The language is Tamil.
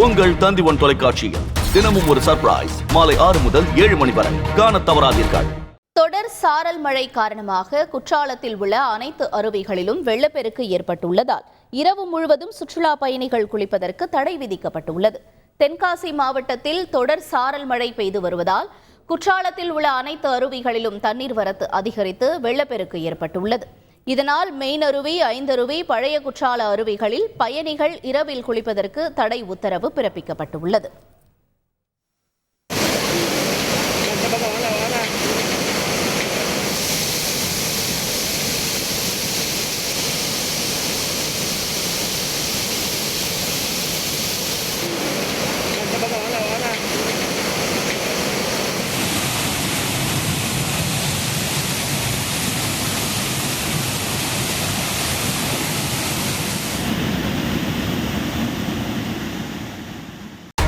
உங்கள் தந்திவன் தொலைக்காட்சியில் தினமும் ஒரு சர்ப்ரைஸ் மாலை ஆறு முதல் ஏழு மணி வரை. காண தவறாதீர்கள். தொடர் சாரல் மழை காரணமாக குற்றாலத்தில் உள்ள அனைத்து அருவிகளிலும் வெள்ளப்பெருக்கு ஏற்பட்டுள்ளதால் இரவு முழுவதும் சுற்றுலா பயணிகள் குளிப்பதற்கு தடை விதிக்கப்பட்டுள்ளது. தென்காசி மாவட்டத்தில் தொடர் சாரல் மழை பெய்து வருவதால் குற்றாலத்தில் உள்ள அனைத்து அருவிகளிலும் தண்ணீர் வரத்து அதிகரித்து வெள்ளப்பெருக்கு ஏற்பட்டுள்ளது. இதனால் மெயினருவி ஐந்தருவி பழைய குற்றால அருவிகளில் பயணிகள் இரவில் குளிப்பதற்கு தடை உத்தரவு பிறப்பிக்கப்பட்டுள்ளது.